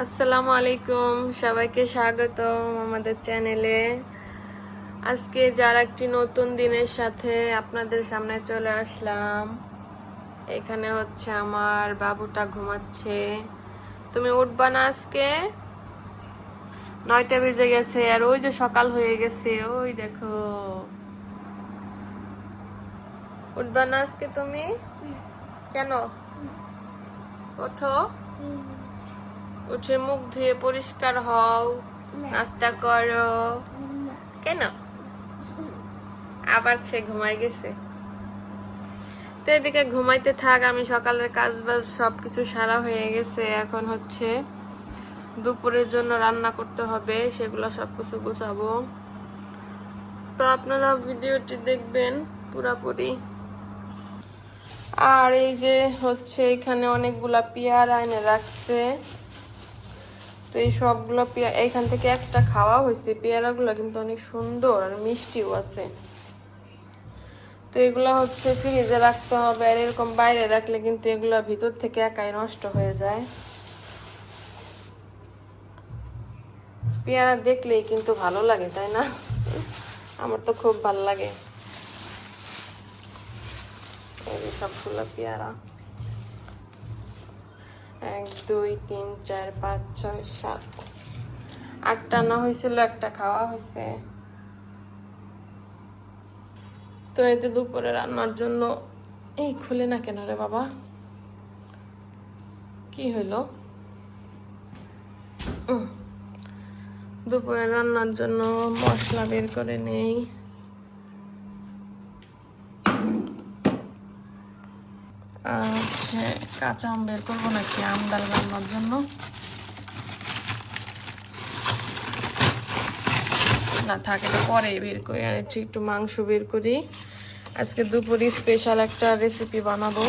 আসসালামু আলাইকুম, সবাইকে স্বাগতম আমাদের চ্যানেলে। আজকে যার একটি নতুন দিনের সাথে আপনাদের সামনে চলে আসলাম। এখানে হচ্ছে আমার বাবুটা ঘুমাচ্ছে। তুমি উঠবা না আজকে? নয়টা বেজে গেছে আর ওই যে সকাল হয়ে গেছে, ওই দেখো। উঠবা না আজকে তুমি? কেন? ওঠো। উঠে মুখ ধুয়ে পরিষ্কার হও নাস্তা করো। কেন? আবার সে ঘুমাই গেছে। তো এদিকে ঘুমাইতে থাক আমি সকালের কাজ বাজ সবকিছু সারা হয়ে গেছে। এখন হচ্ছে দুপুরের জন্য রান্না করতে হবে সেগুলো সবকিছু গুছাবো। তো আপনারা ভিডিওটি দেখবেন পুরাপুরি। আর এই যে হচ্ছে এখানে অনেকগুলা পেয়ারা এনে রাখছে। তো এই সবগুলো পেয়ারা এখান থেকে একটা খাওয়া হয়েছে পেয়ারাগুলো কিন্তু অনেক সুন্দর আর মিষ্টিও আছে। তো এগুলো হচ্ছে ফ্রিজে রাখতে হবে আর এরকম বাইরে রাখলে কিন্তু এগুলো ভিতর থেকে একাই নষ্ট হয়ে যায়। পেয়ারা দেখলেই কিন্তু ভালো লাগে, তাই না? আমার তো খুব ভালো লাগে। সবগুলো পেয়ারা। এক, দুই, তিন, চার, পাঁচ, ছয়, সাত। আটটা না হয়েছিল, একটা খাওয়া হয়েছে। তো এতে দুপুরে রান্নার জন্য, এই খুলে না কেন রে বাবা? কি হইল। দুপুরে রান্নার জন্য মশলা বের করে নেই আর হচ্ছে কাঁচা আম বের করব নাকি আম ডাল রান্নার জন্য? না, থাকে তো পরে বের করি, আর একটু একটু মাংস বের করি। আজকে দুপুরে স্পেশাল একটা রেসিপি বানাবো।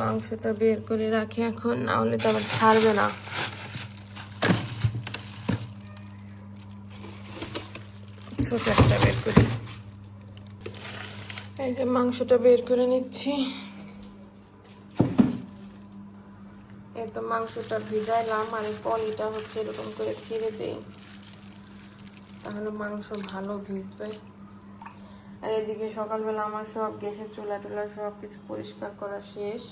মাংসটা বের করে রাখি এখন, না হলে তো আবার ছাড়বে না। একটা বের করি। এই যে মাংসটা বের করে নিচ্ছি। এই তো মাংসটা ভিজাইলাম আর পলিটা হচ্ছে এরকম করে ছিঁড়ে দিই। তাহলে মাংস ভালো ভিজবে। আর এদিকে সকালবেলা আমার সব গ্যাসের চুলা টুলা সব কিছু পরিষ্কার করা শেষ।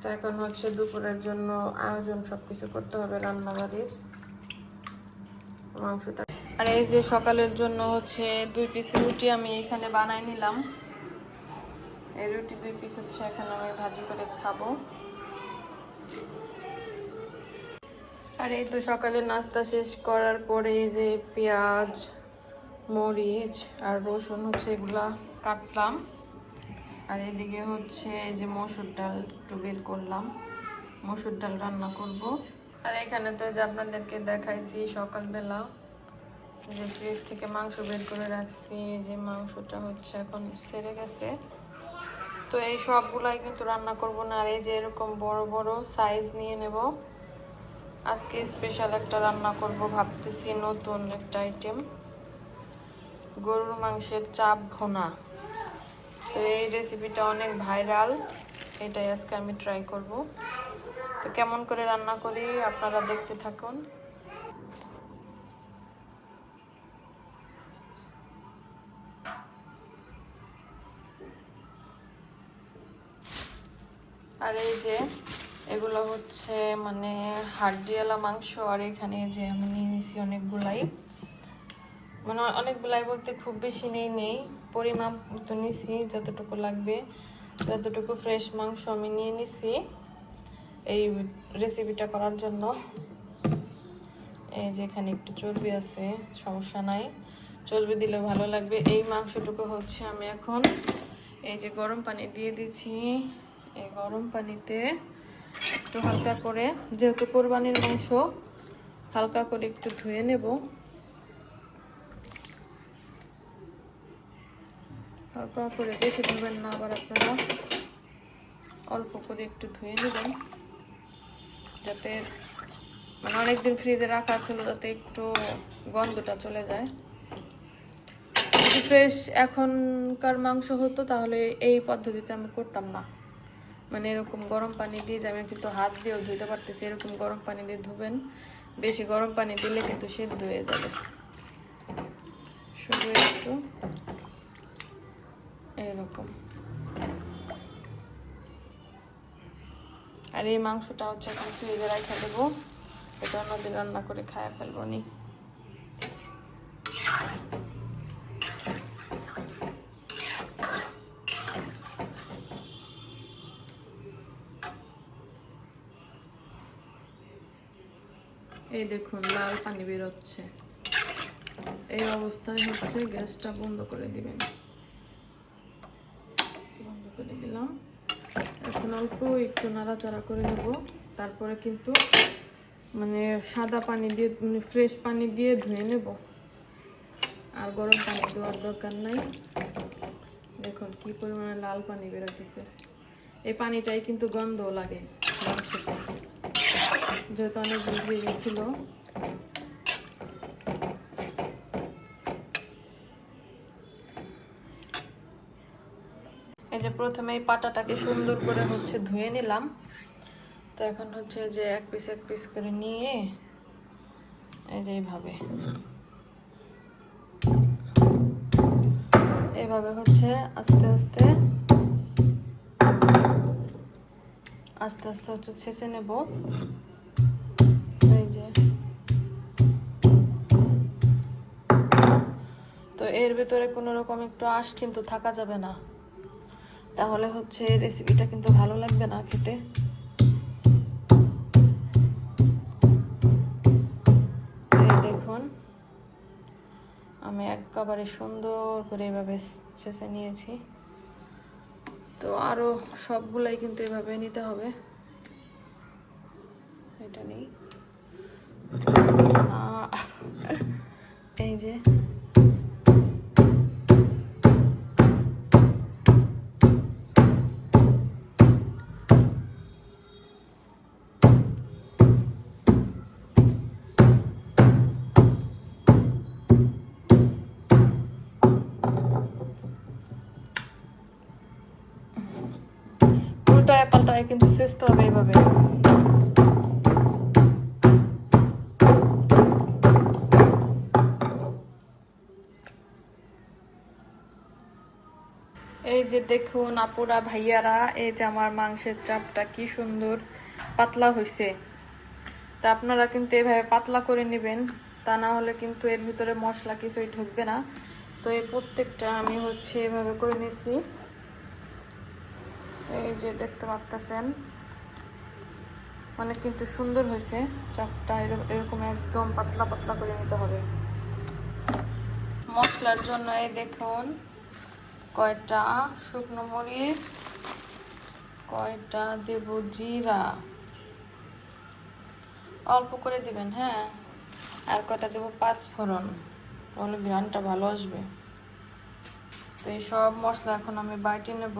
তো এখন হচ্ছে দুপুরের জন্য আয়োজন সব কিছু করতে হবে রান্নাবাড়ির। মাংসটা আর এই যে সকালের জন্য হচ্ছে দুই পিস রুটি আমি এখানে বানাই নিলাম। এই রুটি দুই পিস হচ্ছে এখানে আমি ভাজি করে খাব। আর এই তো সকালে নাস্তা শেষ করার পরে এই যে পেঁয়াজ, মরিচ আর রসুন হচ্ছে এগুলা কাটলাম। আর এদিকে হচ্ছে এই যে মসুর ডাল একটু বের করলাম। মসুর ডাল রান্না করব। আর এখানে তো যে আপনাদেরকে দেখাইছি সকালবেলা। যে ফ্রিজ থেকে মাংস বের করে রাখছি যে মাংসটা হচ্ছে এখন সেরে গেছে। তো এই সবগুলাই কিন্তু রান্না করব না, আর এই যে এরকম বড় বড় সাইজ নিয়ে নেব। আজকে স্পেশাল একটা রান্না করব, ভাবতেছি নতুন একটা আইটেম গরুর মাংসের চাপ ভোনা তো এই রেসিপিটা অনেক ভাইরাল এটাই আজকে আমি ট্রাই করব। তো কেমন করে রান্না করি, আপনারা দেখতে থাকুন। আর এই যে এগুলো হচ্ছে মানে হাড্ডিওয়ালা মাংস, আর এখানে যে আমি নিয়ে নিয়েছি অনেকগুলাই মানে অনেকগুলাই বলতে খুব বেশি নেই নেই। পরিমাপ তো নিছি, যতটুকু লাগবে যতটুকু ফ্রেশ মাংস আমি নিয়ে নিছি। এই রেসিপিটা করার জন্য। এই যে এখানে একটু চর্বি আছে, সমস্যা নাই। চর্বি দিলে ভালো লাগবে। এই মাংসটুকু হচ্ছে আমি এখন এই যে গরম পানি দিয়ে দিচ্ছি এই গরম পানিতে একটু হালকা করে, যেহেতু কোরবানির মাংস, হালকা করে একটু ধুয়ে নেব। হালকা করে বেশি ধুবেন না, আবার আপনারা অল্প করে একটু ধুয়ে নেবেন, যাতে মানে অনেকদিন ফ্রিজে রাখা ছিল, যাতে একটু গন্ধটা চলে যায়। ফ্রেশ এখনকার মাংস হতো, তাহলে এই পদ্ধতিতে আমি করতাম না। মানে এরকম গরম পানি দিয়ে যে আমি কিন্তু হাত দিয়েও ধুতে পারতেছি, এরকম গরম পানি দিয়ে ধুবেন। বেশি গরম পানি দিলে কিন্তু সিদ্ধ হয়ে যাবে। শুধু একটু। এরকম। আর এই মাংসটা হচ্ছে এখন ফ্রিজে রাখা দেবো। এটা অন্যদিন রান্না করে খায়া ফেলব নি। এই দেখুন, লাল পানি বেরোচ্ছে। এই অবস্থায় হচ্ছে গ্যাসটা বন্ধ করে দিবেন। বন্ধ করে দিলাম। এখন অল্প একটু নাড়াচাড়া করে নেব। তারপরে কিন্তু মানে সাদা পানি দিয়ে মানে ফ্রেশ পানি দিয়ে ধুয়ে নেব। আর গরম পানি দেওয়ার দরকার নাই। দেখুন কি পরিমাণে লাল পানি বেরোতেছে। এই পানিটাই কিন্তু গন্ধ লাগে মাংসতে যেহেতু অনেক ভিজে গেছিল। এই যে প্রথমে এই পাটাটাকে সুন্দর করে হচ্ছে ধুয়ে নিলাম। তো এখন হচ্ছে যে এক পিস এক পিস করে নিয়ে এই যে এইভাবে। এইভাবে হচ্ছে আস্তে আস্তে আস্তে আস্তে হচ্ছে ছেঁচে নেব। তো এর ভেতরে কোনো রকম একটু আঁশ কিন্তু থাকা যাবে না। তাহলে হচ্ছে রেসিপিটা কিন্তু ভালো লাগবে না খেতে। দেখুন, আমি একেবারে সুন্দর করে এভাবে ছেঁচে নিয়েছি। তো আরও সবগুলাই কিন্তু এভাবে নিতে হবে। এটা নেই। এই যে পাল্টায় কিন্তু চেষ্টা হবে এইভাবে। এই যে দেখুন আপুরা, ভাইয়ারা, এই যে আমার মাংসের চাপটা কি সুন্দর, পাতলা হয়েছে তা আপনারা কিন্তু এভাবে পাতলা করে নেবেন, তা না হলে কিন্তু এর ভিতরে মশলা কিছুই ঢুকবে না। তো এই প্রত্যেকটা আমি হচ্ছে এভাবে করে নিছি। এই যে দেখতে পাচ্ছেন মানে কিন্তু সুন্দর হয়েছে। চাপটা এরকম একদম পাতলা পাতলা করে নিতে হবে। মশলার জন্য এই দেখুন, কয়টা শুকনো মরিচ, কয়টা দেব জিরা। অল্প করে দিবেন হ্যাঁ? আর কয়টা দেবো পাঁচফোড়ন, তাহলে গ্রানটা ভালো আসবে। তো এই সব মশলা এখন আমি বাটি নেব।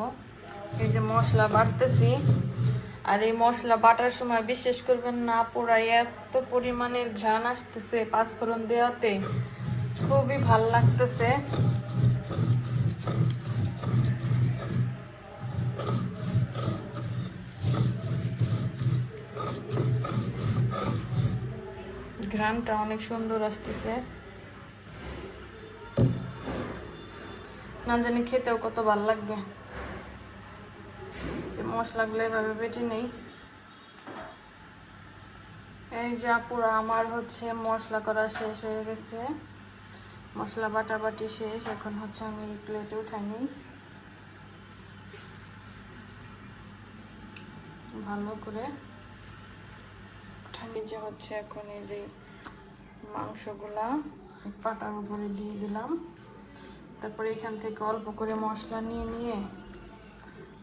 এই যে মশলা বাটতেছি। আর এই মশলা বাটার সময় বিশেষ করবেন না পুরাই এত পরিমাণের ঘ্রাণ আসতেছে পাঁচফোড়ন দেওয়াতে। খুবই ভালো লাগতেছে। ঘ্রাণটা অনেক সুন্দর আসতেছে। না জানি খেতেও কত ভালো লাগবে। মশলাগুলো এভাবে বেটে নেই। এই যে আপুরা, আমার হচ্ছে মশলা করা শেষ হয়ে গেছে। মশলা বাটাবাটি শেষ, এখন হচ্ছে আমি প্লেটে উঠাই নিই। ভালো করে নিচে হচ্ছে এখন এই যে মাংসগুলা পাটার উপরে দিয়ে দিলাম। তারপরে এখান থেকে অল্প করে মশলা নিয়ে নিয়ে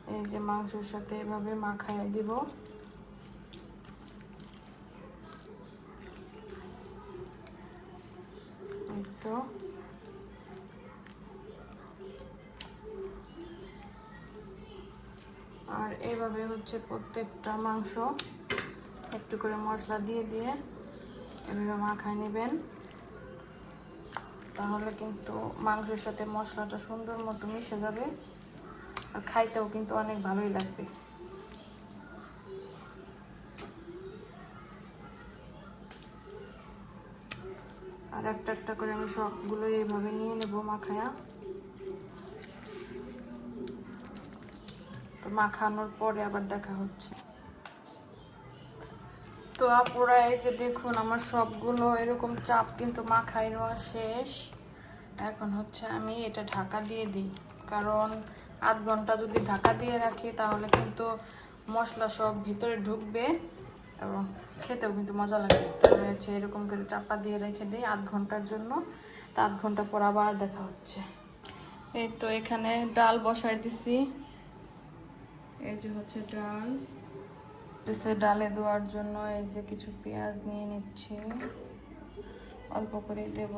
এই যে মাংসের সাথে এভাবে মাখায় দিব। তো। আর এইভাবে হচ্ছে প্রত্যেকটা মাংস একটু করে মশলা দিয়ে দিয়ে এভাবে মাখায় নেবেন। তাহলে কিন্তু মাংসের সাথে মশলাটা সুন্দর মতো মিশে যাবে। আর খাইতেও কিন্তু অনেক ভালোই লাগবে। আর একটা একটা করে আমি সবগুলো এইভাবে নিয়ে নেব মাখায়া। তো মাখানোর পরে আবার দেখা হচ্ছে। তো আপুরা, এই যে দেখুন আমার সবগুলো এরকম চাপ কিন্তু মাখাই নেওয়া শেষ। এখন হচ্ছে আমি এটা ঢাকা দিয়ে দিই, কারণ আধ ঘণ্টা যদি ঢাকা দিয়ে রাখি, তাহলে কিন্তু মশলা সব ভিতরে ঢুকবে এবং খেতেও কিন্তু মজা লাগবে তাহলে হচ্ছে এরকম করে চাপা দিয়ে রেখে দিই আধ ঘণ্টার জন্য। তা আধ ঘণ্টা পর আবার দেখা হচ্ছে। এই তো এখানে ডাল বসাই দিছি। এই যে হচ্ছে ডাল। এসে ডালে দেওয়ার জন্য এই যে কিছু পেঁয়াজ নিয়ে নিচ্ছি। অল্প করে দেব।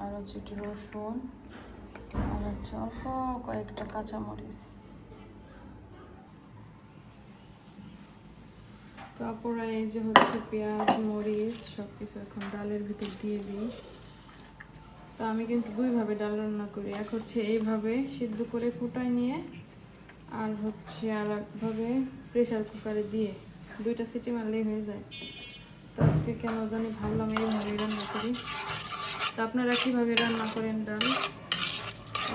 আর হচ্ছে একটু রসুন। হচ্ছে কয়েকটা কাঁচামরিচ। তারপরে এই যে হচ্ছে পেঁয়াজ, মরিচ সব কিছু এখন ডালের ভিতর দিয়ে দিই। তো আমি কিন্তু দুইভাবে ডাল রান্না করি। এক হচ্ছে এইভাবে সিদ্ধ করে ফুটাই নিয়ে, আর হচ্ছে আর একভাবে প্রেশার কুকারে দিয়ে। দুইটা সিটি মারলেই হয়ে যায়। তো আজকে কেন জানি ভাবলাম এইভাবে রান্না করি। তো আপনারা কীভাবে রান্না করেন ডাল?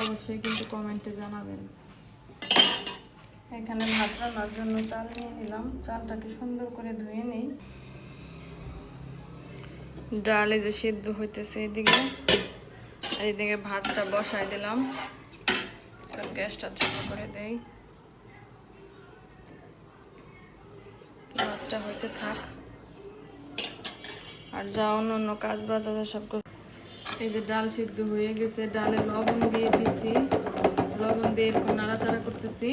অবশ্যই কিন্তু কমেন্টে জানাবেন। এখানে ভাত রান্নার জন্য চাল নিয়ে নিলাম। চালটাকে সুন্দর করে ধুয়ে নেই। ডালে যে সিদ্ধ হইতেছে এদিকে। এদিকে ভাতটা বসাই দিলাম। গ্যাসটা চালু করে দেই। ভাতটা হইতে থাক। আর যা অন্য অন্য কাজ বাজ আছে সব এই যে ডাল সিদ্ধ হয়ে গেছে, ডালে লবণ দিয়ে দিছি। লবণ দিয়ে এরকম নাড়াচাড়া করতেছি।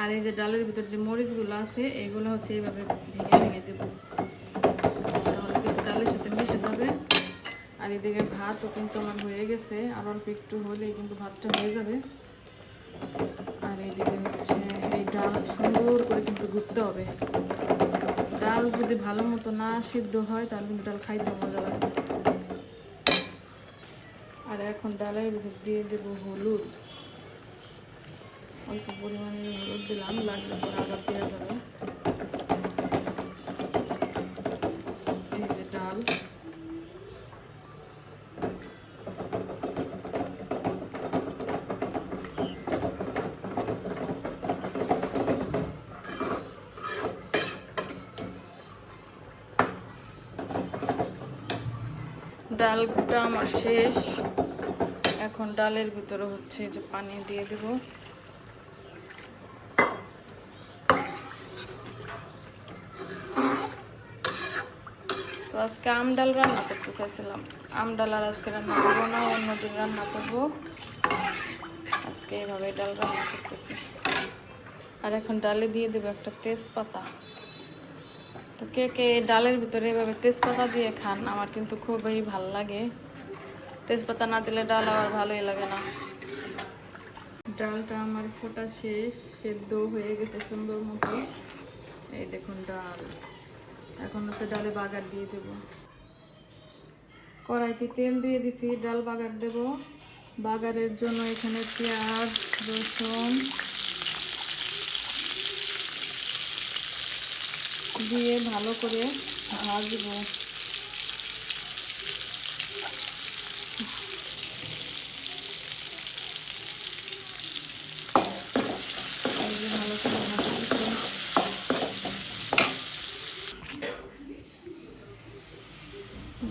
আর এই যে ডালের ভিতর যে মরিচগুলো আছে, এগুলো হচ্ছে এইভাবে ভেঙে ভেঙে দেবো। ডালের সাথে মিশে যাবে। আর এদিকে ভাতও কিন্তু আমার হয়ে গেছে। আর অল্প একটু হলেই কিন্তু ভাতটা হয়ে যাবে। আর এইদিকে হচ্ছে এই ডাল সুন্দর করে কিন্তু ঘুরতে হবে। ডাল যদি ভালো মতো না সিদ্ধ হয়, তাহলে কিন্তু ডাল খাইতে মজা লাগে। আর এখন ডালের ভিতর দিয়ে দেবো হলুদ। অল্প পরিমাণে হলুদ দিলাম, লাগলে পরে আবার দেওয়া যাবে। ডাল ডাল। ঘুটা আমার শেষ। এখন ডালের ভিতরে হচ্ছে যে পানি দিয়ে দেব। তো আজকে আম ডাল রান্না করতে চাইছিলাম। আম ডাল আর আজকে রান্না করব না অন্যদিন রান্না করব। আজকে এইভাবে ডাল রান্না করতেছি। আর এখন ডালে দিয়ে দেবো একটা তেজপাতা। তো কে কে ডালের ভিতরে এভাবে তেজপাতা দিয়ে খান, আমার কিন্তু খুবই ভালো লাগে। তেজপাতা না দিলে ডাল আবার ভালোই লাগে না। ডালটা আমার ফোটা শেষ, সেদ্ধ হয়ে গেছে সুন্দর মতো। এই দেখুন ডাল। এখন হচ্ছে ডালে বাগার দিয়ে দেব। কড়াইতে তেল দিয়ে দিছি, ডাল বাগার দেব। বাগারের জন্য এখানে পেঁয়াজ, রসুন দিয়ে ভালো করে ভাজবো এই যে ভালো করে ভাজতেছি।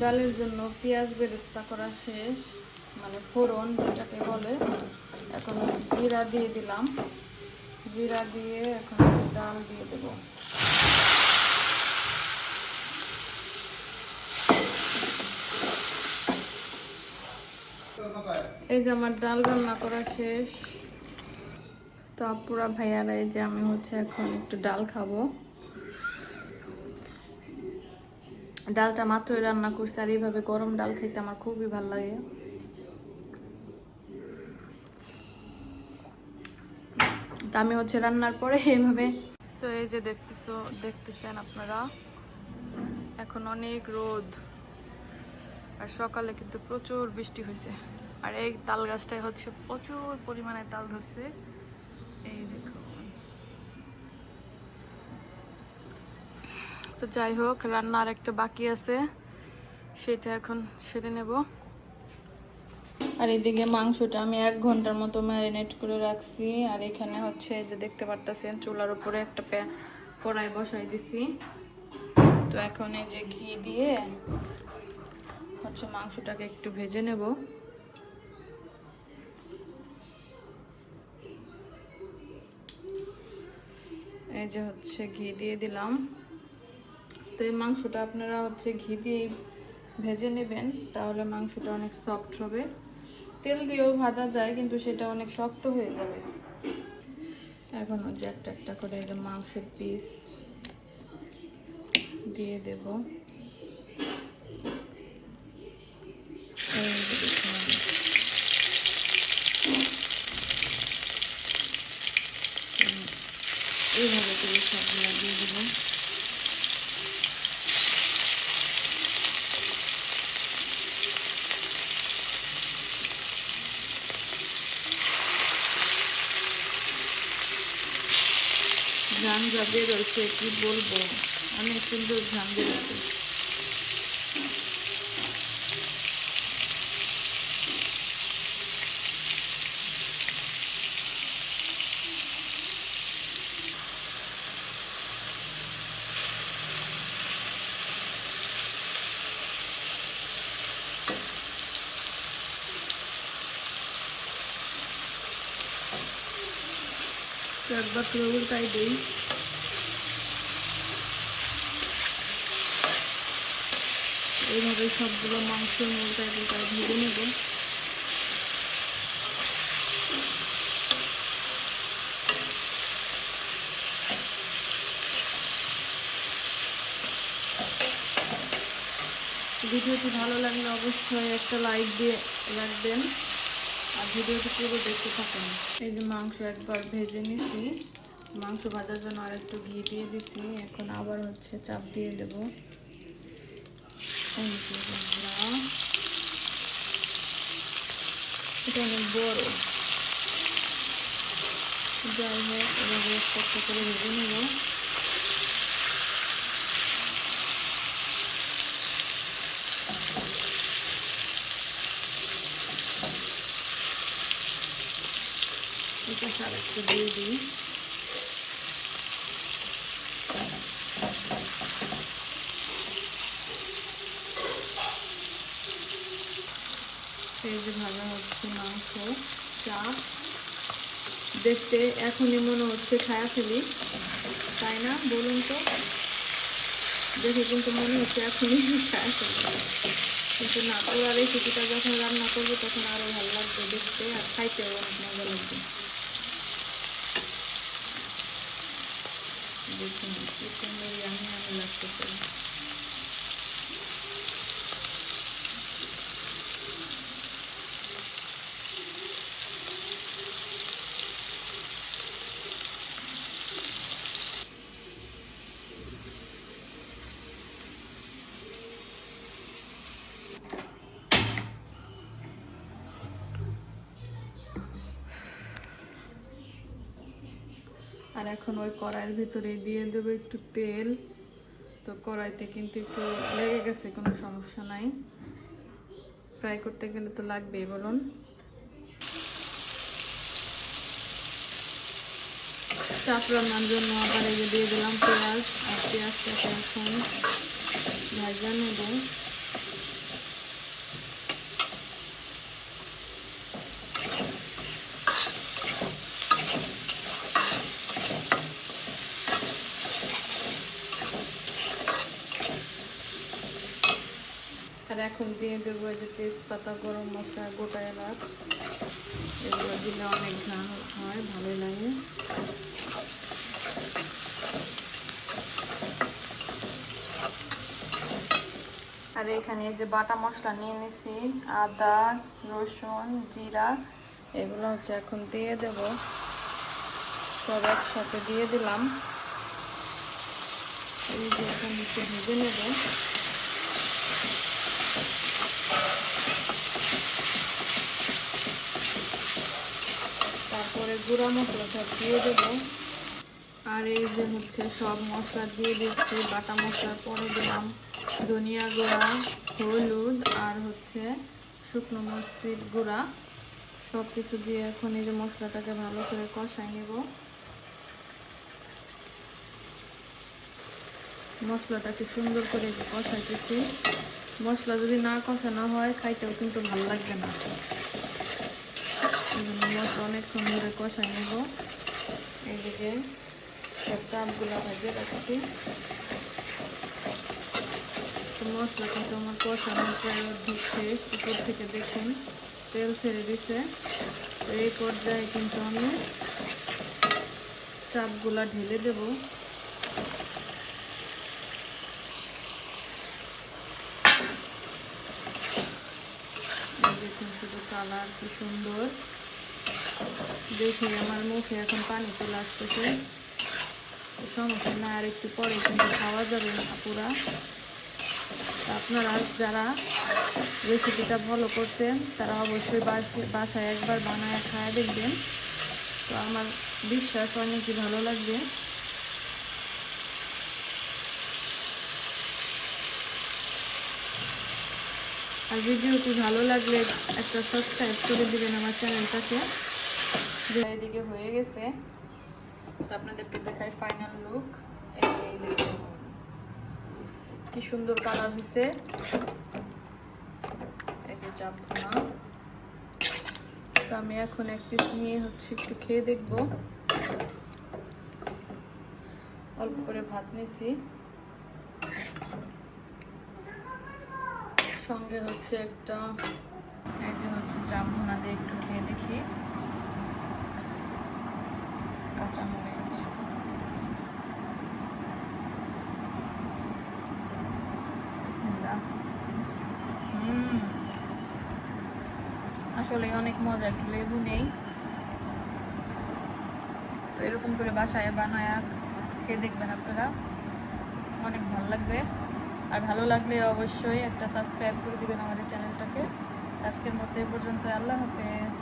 ডালের জন্য পেঁয়াজ বেরেস্তা করা শেষ মানে ফোড়ন যেটাকে বলে। এখন জিরা দিয়ে দিলাম। জিরা দিয়ে এখন ডাল দিয়ে দেবো। এই যে আমার ডাল রান্না করা শেষ। তো আপুরা, ভাইয়ারা, এই যে আমি হচ্ছে এখন একটু ডাল খাব। ডালটা মাত্রই রান্না করছি আর এইভাবে গরম ডাল খেতে আমার খুবই ভালো লাগে। তা আমি হচ্ছে রান্নার পরে এইভাবে তো এই যে দেখতেছো, দেখতেছেন আপনারা? এখন অনেক রোদ। আর সকালে কিন্তু প্রচুর বৃষ্টি হয়েছে আর এই তাল গাছটায় হচ্ছে প্রচুর পরিমাণে তাল ধরছে এই দেখুন তো যাই হোক রান্না আর একটা বাকি আছে। সেটা এখন সেরে নেব। আর এদিকে মাংসটা আমি এক ঘণ্টার মতো ম্যারিনেট করে রাখছি। আর এখানে হচ্ছে যে দেখতে পারতেছেন, চুলার উপরে একটা কড়াই বসাই দিছি। তো এখন এই যে ঘি দিয়ে হচ্ছে মাংসটাকে একটু ভেজে নেব। এই যে হচ্ছে ঘি দিয়ে দিলাম। তো এই মাংসটা আপনারা হচ্ছে ঘি দিয়ে ভেজে নেবেন, তাহলে মাংসটা অনেক সফট হবে। তেল দিয়েও ভাজা যায়, কিন্তু সেটা অনেক শক্ত হয়ে যাবে। এখন হচ্ছে একটা একটা করে মাংসের পিস দিয়ে দেব এই যে দেখুন। হুম, এইভাবে করে সবগুলো দিয়ে দেবো ঝান যা বেরোচ্ছে কি বলব? অনেক সুন্দর ঝান বেরোচ্ছে তো একবার করে উল্টাই দিই। এইভাবে সবগুলো মাংস উল্টাই উল্টাই ভেজে নেব। ভিডিওটি ভালো লাগলে অবশ্যই একটা লাইক দিয়ে রাখবেন। আর ভিডিওটি পুরো দেখতে থাকুন। এই যে মাংস একবার ভেজে নিছি মাংস ভাজার জন্য আর একটু ঘি দিয়ে দিছি এখন আবার হচ্ছে চাপ দিয়ে দেবো। এটা অনেক বড়। যাই হোক একটা করে নেব। এটা একটু দিয়ে দিই এই যে ভাজা হচ্ছে মাংস চা দেখতে এখনই মনে হচ্ছে খায়া ফেলি। তাই না? বলুন তো। দেখে কিন্তু মনে হচ্ছে এখনই খায়া ফেলি। কিন্তু না পুরো রেসিপিটা যখন রান্না করব তখন আরও ভালো লাগবে দেখতে আর খাইতেও অনেক মজা লাগবে। দেখুন কি সুন্দর আমি আমি লাগতেছে আর এখন ওই কড়াইয়ের ভিতরে দিয়ে দেবো একটু তেল। তো কড়াইতে কিন্তু একটু লেগে গেছে, কোনো সমস্যা নাই। ফ্রাই করতে গেলে তো লাগবেই, বলুন। চাপ রান্নার জন্য আবার এই যে দিয়ে দিলাম পেঁয়াজ, আর পেঁয়াজটাকে এখন ভাজা নেব আর এখন দিয়ে দেবো যে তেজপাতা, গরম মশলা, গোটা এলাচ। এগুলো দিলে অনেক ঘ্রাণ হয় ভালো লাগে। আর এখানে যে বাটা মশলা নিয়ে নিছি, আদা, রসুন, জিরা, এগুলো হচ্ছে এখন দিয়ে দেব। সব একসাথে দিয়ে দিলাম। এই যে এখন একটু ভেজে নেব। গুঁড়া মশলাটা দিয়ে দেবো। আর এই যে হচ্ছে সব মশলা দিয়ে দিচ্ছি, বাটা মশলার পরে দিলাম ধনিয়া গুঁড়া, হলুদ আর হচ্ছে শুকনো মরিচের গুঁড়া। সব কিছু দিয়ে এখন এই যে মশলাটাকে ভালো করে কষাই নেব। মশলাটাকে সুন্দর করে কষাইতেছি। মশলা যদি না কষানো হয়, খাইতেও কিন্তু ভালো লাগবে না। মশলা অনেকক্ষণ ধরে কষাই নেব। এইদিকে সব চাপগুলো ভেজে রাখছি। মশলা কিন্তু আমার কষানো প্রায় অর্ধেক উপর থেকে দেখুন, তেল ছেড়ে দিছে। এই পর্যায়ে কিন্তু আমি চাপগুলা ঢেলে দেব। দেখুন কালার কি সুন্দর। দেখে আমার মুখে এখন পানি চলে আসতেছে। সমস্যা না, আর একটু পরে কিন্তু খাওয়া যাবে না পুরা। তা আপনারা যারা রেসিপিটা ফলো করতেন, তারা অবশ্যই বাসায় একবার বানায় খায় দেখবেন। তো আমার বিশ্বাস অনেকই ভালো লাগবে। আর ভিডিওটি ভালো লাগলে একটা সাবস্ক্রাইব করে দিবেন আমার চ্যানেলটাকে এদিকে হয়ে গেছে। তো আপনাদেরকে দেখাই ফাইনাল লুক এই দেখুন, কি সুন্দর কালার হয়েছে এই যে চাপনা তো আমি এখন এক পিস নিয়ে হচ্ছে একটু খেয়ে দেখব। অল্প করে ভাত নিয়েছি সঙ্গে হচ্ছে একটা, এই যে হচ্ছে চাপ ভুনা দিয়ে একটু খেয়ে দেখি। কাঁচামরিচ বিসমিল্লাহ হুম আসলে অনেক মজা একটু লেবু নেই তো এরকম করে বাসায় বানায় খেয়ে দেখবেন আপনারা অনেক ভালো লাগবে আর ভালো লাগলে অবশ্যই একটা সাবস্ক্রাইব করে দিবেন আমাদের চ্যানেলটাকে আজকের এই পর্যন্ত আল্লাহ হাফেজ